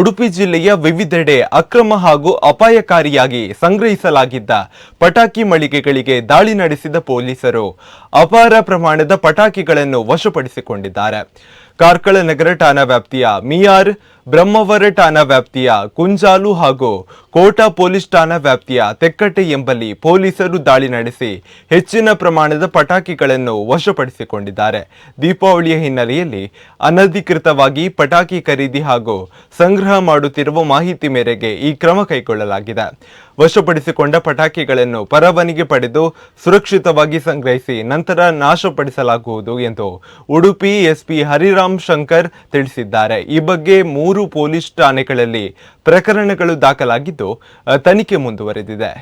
ಉಡುಪಿ ಜಿಲ್ಲೆಯ ವಿವಿಧೆಡೆ ಅಕ್ರಮ ಹಾಗೂ ಅಪಾಯಕಾರಿಯಾಗಿ ಸಂಗ್ರಹಿಸಲಾಗಿದ್ದ ಪಟಾಕಿ ಮಳಿಗೆಗಳಿಗೆ ದಾಳಿ ನಡೆಸಿದ ಪೊಲೀಸರು ಅಪಾರ ಪ್ರಮಾಣದ ಪಟಾಕಿಗಳನ್ನು ವಶಪಡಿಸಿಕೊಂಡಿದ್ದಾರೆ. ಕಾರ್ಕಳ ನಗರ ಠಾಣಾ ವ್ಯಾಪ್ತಿಯ ಮಿಯಾರ್ ಬ್ರಹ್ಮವರ ಠಾಣಾ ವ್ಯಾಪ್ತಿಯ ಕುಂಜಾಲು ಹಾಗೂ ಕೋಟಾ ಪೊಲೀಸ್ ಠಾಣಾ ವ್ಯಾಪ್ತಿಯ ತೆಕ್ಕಟ್ಟೆ ಎಂಬಲ್ಲಿ ಪೊಲೀಸರು ದಾಳಿ ನಡೆಸಿ ಹೆಚ್ಚಿನ ಪ್ರಮಾಣದ ಪಟಾಕಿಗಳನ್ನು ವಶಪಡಿಸಿಕೊಂಡಿದ್ದಾರೆ. ದೀಪಾವಳಿಯ ಹಿನ್ನೆಲೆಯಲ್ಲಿ ಅನಧಿಕೃತವಾಗಿ ಪಟಾಕಿ ಖರೀದಿ ಹಾಗೂ ಸಂಗ್ರಹ ಮಾಡುತ್ತಿರುವ ಮಾಹಿತಿ ಮೇರೆಗೆ ಈ ಕ್ರಮ ಕೈಗೊಳ್ಳಲಾಗಿದೆ. ವಶಪಡಿಸಿಕೊಂಡ ಪಟಾಕಿಗಳನ್ನು ಪರವಾನಿಗೆ ಪಡೆದು ಸುರಕ್ಷಿತವಾಗಿ ಸಂಗ್ರಹಿಸಿ ನಂತರ ನಾಶಪಡಿಸಲಾಗುವುದು ಎಂದು ಉಡುಪಿ ಎಸ್ಪಿ ಹರಿರಾಮ್ ಶಂಕರ್ ತಿಳಿಸಿದ್ದಾರೆ. ಈ ಬಗ್ಗೆ ಮೂರು ಪೊಲೀಸ್ ಠಾಣೆಗಳಲ್ಲಿ ಪ್ರಕರಣಗಳು ದಾಖಲಾಗಿದ್ದು ತನಿಖೆ ಮುಂದುವರೆದಿದೆ.